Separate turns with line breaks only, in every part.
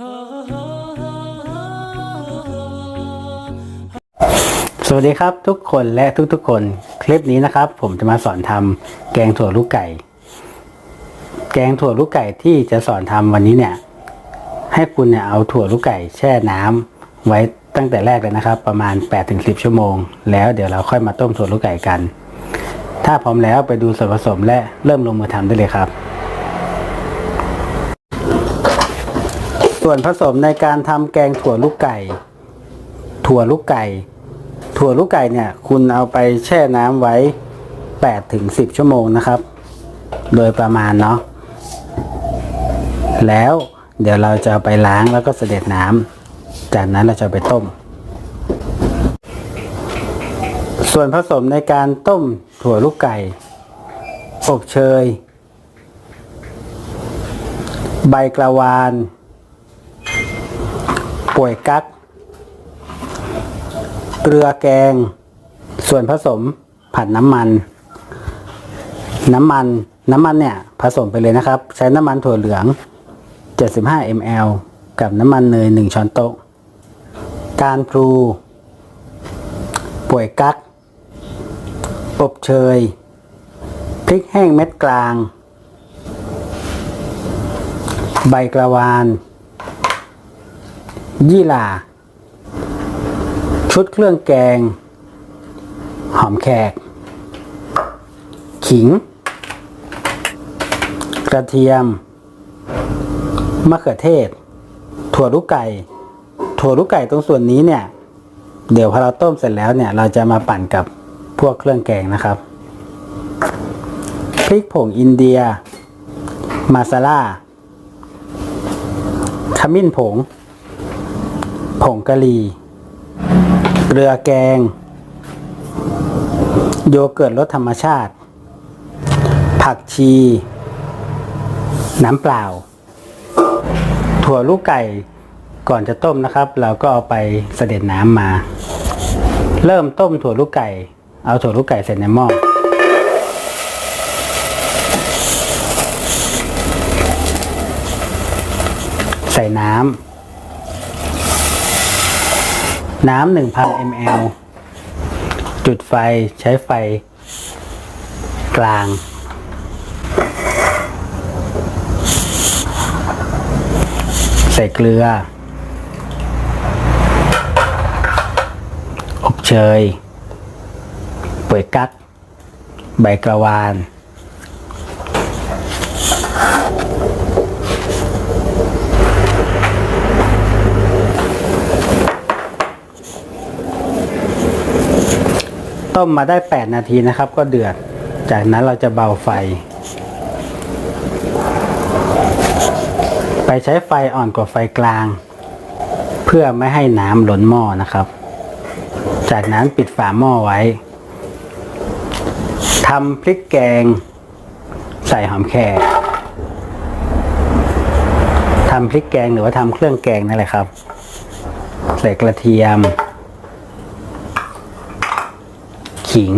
สวัสดีครับทุกคนและทุกๆคนคลิปนี้นะครับ ผมจะมาสอนทำแกงถั่วลูกไก่ แกงถั่วลูกไก่ที่จะสอนทำวันนี้เนี่ย ให้คุณเนี่ยเอาถั่วลูกไก่แช่น้ำไว้ตั้งแต่แรกเลยนะครับ ประมาณ 8-10 ชั่วโมง แล้วเดี๋ยวเราค่อยมาต้มถั่วลูกไก่กัน ถ้าพร้อมแล้วไปดูส่วนผสมและเริ่มลงมือทำได้เลยครับ ส่วนผสมในการทำแกงถั่วลูกไก่ ถั่วลูกไก่ ถั่วลูกไก่เนี่ย คุณเอาไปแช่น้ำไว้ 8 ถึง 10 ชั่วโมงนะครับ โดยประมาณเนาะ แล้วเดี๋ยวเราจะไปล้างแล้วก็เสด็จน้ำ จากนั้นเราจะไปต้ม ส่วนผสมในการต้มถั่วลูกไก่ อบเชย ใบกระวาน ป่วยกั๊กเกลือแกง ส่วนผสมผัดน้ำมัน น้ำมัน น้ำมันเนี่ย ผสมไปเลยนะครับ ใช้น้ำมันถั่วเหลือง 75 ml กับน้ำมันเนย 1 ช้อนโต๊ะ การพลูป่วยกั๊กอบเชย พริกแห้งเม็ดกลาง ใบกระวาน ยี่หร่าชุดเครื่องแกง หอมแขก ขิง กระเทียม มะเขือเทศ ถั่วลูกไก่ ถั่วลูกไก่ตรงส่วนนี้เนี่ย เดี๋ยวพอเราต้มเสร็จแล้วเนี่ย เราจะมาปั่นกับพวกเครื่องแกงนะครับ พริกผงอินเดีย มาซาล่าขมิ้นผง ผงกะหรี่ เกลือแกง โยเกิร์ตรสธรรมชาติ ผักชี น้ำเปล่า ถั่วลูกไก่ก่อนจะต้มนะครับ เราก็เอาไปเสด็จน้ำมา เริ่มต้มถั่วลูกไก่ เอาถั่วลูกไก่ใส่ในหม้อใส่น้ำ น้ำ1,000 ml จุดไฟใช้ไฟกลาง ใส่เกลือ อบเชยเป่วยกั๊กใบกระวาน ต้มมาได้ 8 นาทีนะครับ ก็เดือด จากนั้นเราจะเบาไฟ ไปใช้ไฟอ่อนกว่าไฟกลาง เพื่อไม่ให้น้ำหล้นหม้อนะครับ จากนั้นปิดฝาหม้อไว้ทำพริกแกง ใส่หอมแขกทำพริกแกงหรือว่าทำเครื่องแกงนั่นแหละครับ ใส่กระเทียม ขิง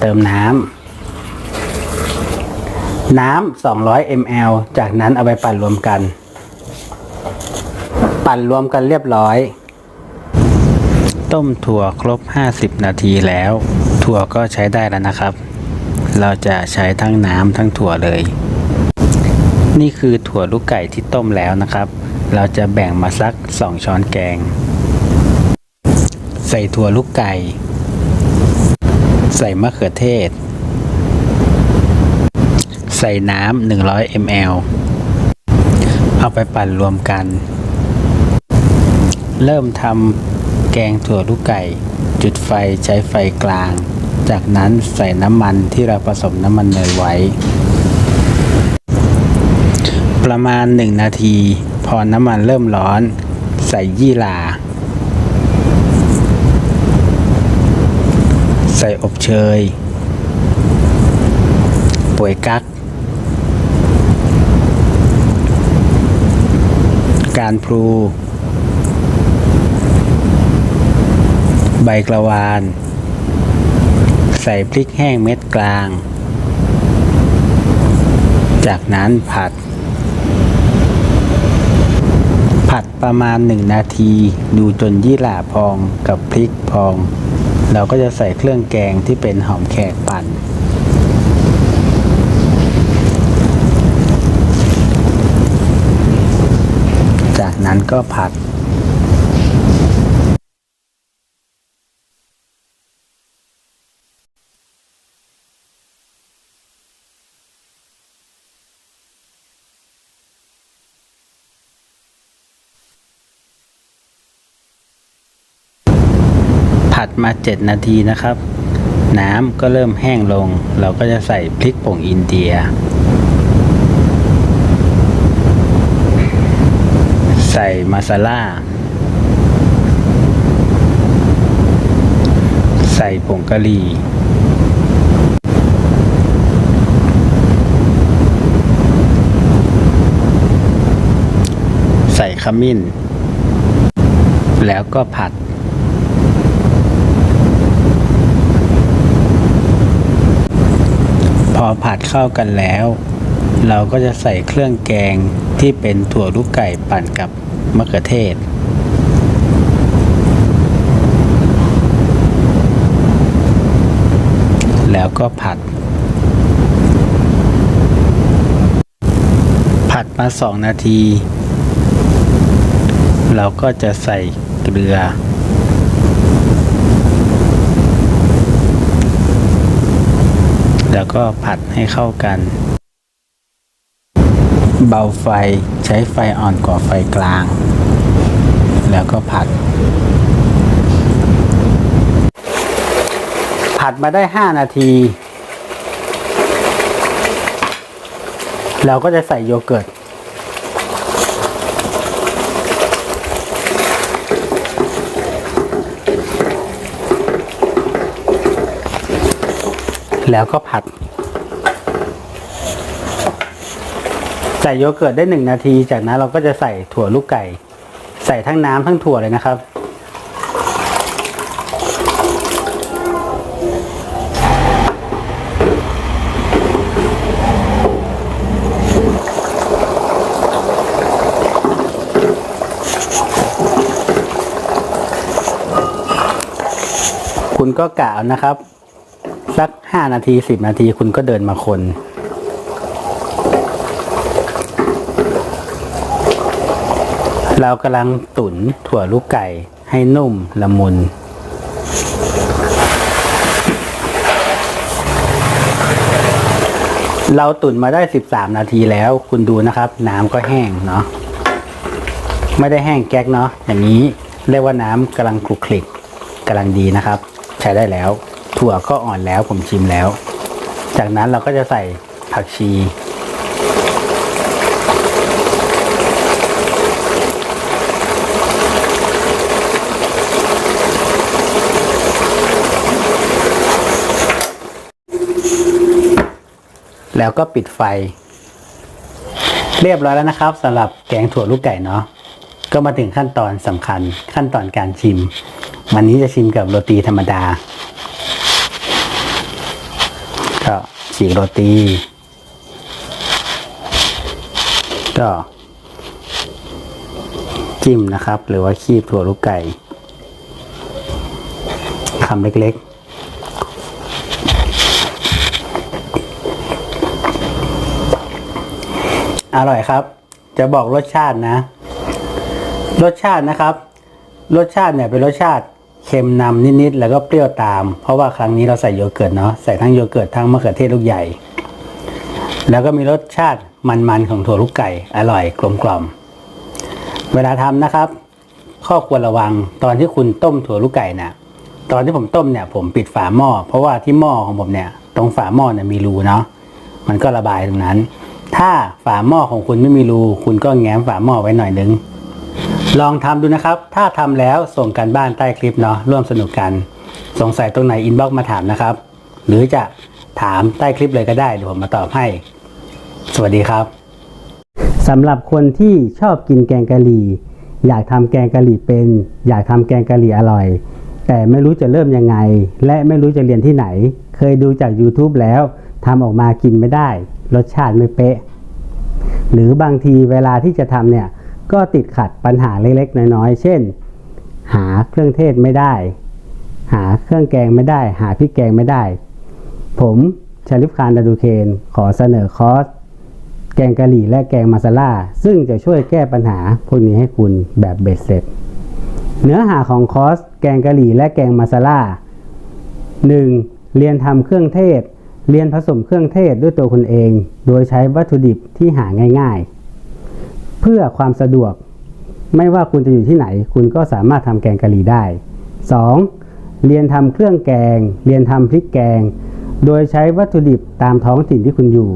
เติมน้ำ น้ำ 200 ml จากนั้นเอาไปปั่นรวมกัน ปั่นรวมกันเรียบร้อย ต้มถั่วครบ 50 นาทีแล้ว ถั่วก็ใช้ได้แล้วนะครับ เราจะใช้ทั้งน้ำทั้งถั่วเลย นี่คือถั่วลูกไก่ที่ต้มแล้วนะครับ เราจะแบ่งมาสัก 2 ช้อนแกง ใส่ถั่วลูกไก่ ใส่มะเขือเทศ ใส่น้ำ100 ml เอาไปปั่นรวมกัน เริ่มทำแกงถั่วลูกไก่ จุดไฟใช้ไฟกลาง จากนั้นใส่น้ำมันที่เราผสมน้ำมันเนยไว้ ประมาณ 1 นาที พอน้ำมันเริ่มร้อน ใส่ยี่หร่า ใส่อบเชยป่วยกั๊กการพลู ใบกระวาน ใส่พริกแห้งเม็ดกลาง จากนั้นผัด ผัดประมาณ1นาทีดูจนยี่หร่าพองกับพริกพอง เราก็จะใส่เครื่องแกงที่เป็นหอมแขกปั่น จากนั้นก็ผัด ผัดมา 7 นาทีนะครับ น้ำก็เริ่มแห้งลง เราก็จะใส่พริกป่งอินเดีย ใส่มาซาล่า ใส่ผงกะหรี่ใส่ขมิ้น แล้วก็ผัด พ อผัดเข้ากันแล้ว เราก็จะใส่เครื่องแกงที่เป็นถั่วลูกไก่ปั่นกับมะเขือเทศ แล้วก็ผัด ผัดมาสองนาที เราก็จะใส่เกลือ แล้วก็ผัดให้เข้ากัน เบาไฟใช้ไฟอ่อนกว่าไฟกลาง แล้วก็ผัด ผัดมาได้ 5 นาที เราก็จะใส่โยเกิร์ต แล้วก็ผัด ใส่โยเกิร์ตได้หนึ่งนาที จากนั้นเราก็จะใส่ถั่วลูกไก่ ใส่ทั้งน้ำทั้งถั่วเลยนะครับคุณก็กะนะครับ สักห้านาทีสิบนาทีคุณก็เดินมาคน เรากำลังตุ๋นถั่วลูกไก่ให้นุ่มละมุนเราตุ๋นมาได้ 13 นาทีแล้ว คุณดูนะครับ น้ำก็แห้งเนาะไม่ได้แห้งแก๊กเนาะอย่างนี้เรียกว่าน้ำกำลังคลุกคลิกกำลังดีนะครับ ใช้ได้แล้ว ถั่วก็อ่อนแล้วผมชิมแล้ว จากนั้นเราก็จะใส่ผักชี แล้วก็ปิดไฟ เรียบร้อยแล้วนะครับสำหรับแกงถั่วลูกไก่เนาะก็มาถึงขั้นตอนสำคัญขั้นตอนการชิม วันนี้จะชิมกับโรตีธรรมดา ก็ฉีกโรตีก็จิ้มนะครับ หรือว่าคีบถั่วลูกไก่คำเล็กๆ อร่อยครับ จะบอกรสชาตินะ รสชาตินะครับ รสชาติเนี่ยเป็นรสชาติ เค็มนำนิดๆแล้วก็เปรี้ยวตาม เพราะว่าครั้งนี้เราใส่โยเกิร์ตเนาะใส่ทั้งโยเกิร์ตทั้งมะเขือเทศลูกใหญ่ แล้วก็มีรสชาติมันๆของถั่วลูกไก่อร่อยกลมกล่อมเวลาทำนะครับ ข้อควรระวังตอนที่คุณต้มถั่วลูกไก่น่ะตอนที่ผมต้มเนี่ยผมปิดฝาหม้อเพราะว่าที่หม้อของผมเนี่ย ตรงฝาหม้อเนี่ยมีรูเนาะมันก็ระบายตรงนั้น ถ้าฝาหม้อของคุณไม่มีรู คุณก็แง้มฝาหม้อไว้หน่อยนึง ลองทำดูนะครับ ถ้าทำแล้วส่งกันบ้านใต้คลิปเนาะร่วมสนุกกัน สงสัยตรงไหนอินบ็อกมาถามนะครับ หรือจะถามใต้คลิปเลยก็ได้เดี๋ยวผมมาตอบให้ สวัสดีครับสำหรับคนที่ชอบกินแกงกะหรี่ อยากทำแกงกะหรี่เป็น อยากทำแกงกะหรี่อร่อย แต่ไม่รู้จะเริ่มยังไง และไม่รู้จะเรียนที่ไหน เคยดูจาก YouTube แล้วทำออกมากินไม่ได้ รสชาติไม่เป๊ะ หรือบางทีเวลาที่จะทำเนี่ย ก็ติดขัดปัญหาเล็กๆ น้อยๆ เช่น หาเครื่องเทศไม่ได้ หาเครื่องแกงไม่ได้ หาพริกแกงไม่ได้ ผมชาลิฟคานดาดูเคนขอเสนอคอร์สแกงกะหรี่และแกงมาซาล่า ซึ่งจะช่วยแก้ปัญหาพวกนี้ให้คุณแบบเบ็ดเสร็จ เนื้อหาของคอร์สแกงกะหรี่และแกงมาซาล่า 1. เรียนทำเครื่องเทศ เรียนผสมเครื่องเทศด้วยตัวคุณเอง โดยใช้วัตถุดิบที่หาง่ายๆ พื่อความสะดวก ไม่ว่าคุณจะอยู่ที่ไหน คุณก็สามารถทำแกงกะหรี่ได้ 2. เรียนทำเครื่องแกง เรียนทำพริกแกง โดยใช้วัตถุดิบตามท้องถิ่นที่คุณอยู่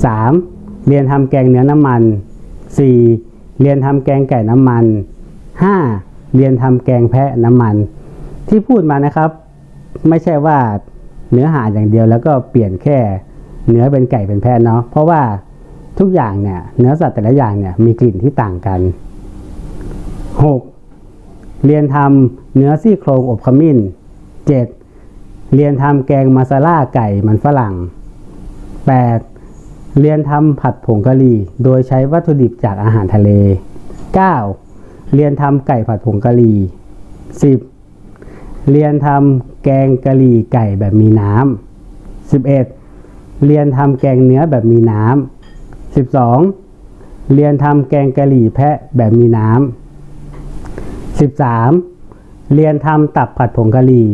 3. เรียนทำแกงเนื้อน้ำมัน 4. เรียนทำแกงไก่น้ำมัน 5. เรียนทำแกงแพะน้ำมัน ที่พูดมานะครับ ไม่ใช่ว่าเนื้อหาอย่างเดียวแล้วก็เปลี่ยนแค่เนื้อเป็นไก่เป็นแพะเนาะเพราะว่า ทุกอย่างเนี่ยเนื้อสัตว์แต่ละอย่างเนี่ยมีกลิ่นที่ต่างกัน 6. เรียนทำเนื้อซี่โครงอบขมิ้น 7. เรียนทำแกงมาซาล่าไก่มันฝรั่ง 8. เรียนทำผัดผงกะหรี่โดยใช้วัตถุดิบจากอาหารทะเล 9. เรียนทำไก่ผัดผงกะหรี่ 10. เรียนทำแกงกะหรี่ไก่แบบมีน้ำ 11. เรียนทำแกงเนื้อแบบมีน้ำ 12. เรียนทำแกงกะหรี่แพะแบบมีน้ำ 13. เรียนทำตับผัดผงกะหรี่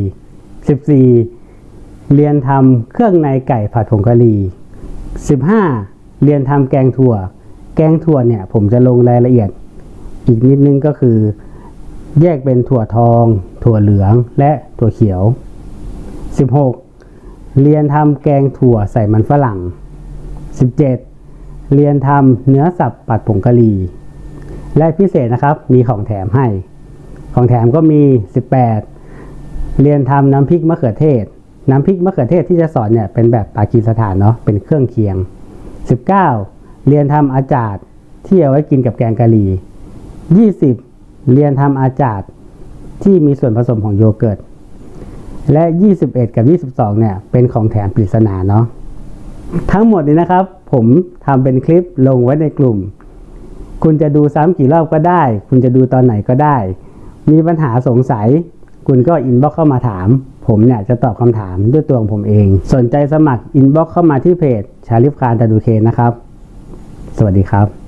14. เรียนทำเครื่องในไก่ผัดผงกะหรี่ 15. เรียนทำแกงถั่ว แกงถั่วเนี่ยผมจะลงรายละเอียด อีกนิดนึงก็คือ แยกเป็นถั่วทอง ถั่วเหลืองและถั่วเขียว 16. เรียนทำแกงถั่วใส่มันฝรั่ง 17. เรียนทำเนื้อสับปัดผงกะหรี่ และพิเศษนะครับมีของแถมให้ ของแถมก็มี 18 เรียนทำน้ำพริกมะเขือเทศ น้ำพริกมะเขือเทศที่จะสอนเนี่ยเป็นแบบปากีสถานเนาะเป็นเครื่องเคียง 19 เรียนทำอาจาดที่เอาไว้กินกับแกงกะหรี่ 20 เรียนทำอาจาดที่มีส่วนผสมของโยเกิร์ตและ 21 กับ 22 เนี่ย เป็นของแถมปริศนาเนาะ ทั้งหมดนี้นะครับ ผมทำเป็นคลิปลงไว้ในกลุ่ม คุณจะดูซ้ำกี่รอบก็ได้ คุณจะดูตอนไหนก็ได้ มีปัญหาสงสัย คุณก็อินบ็อกเข้ามาถาม ผมเนี่ยจะตอบคำถามด้วยตัวของผมเอง สนใจสมัครอินบ็อกเข้ามาที่เพจชาลิฟคารตาดูเคนะครับ สวัสดีครับ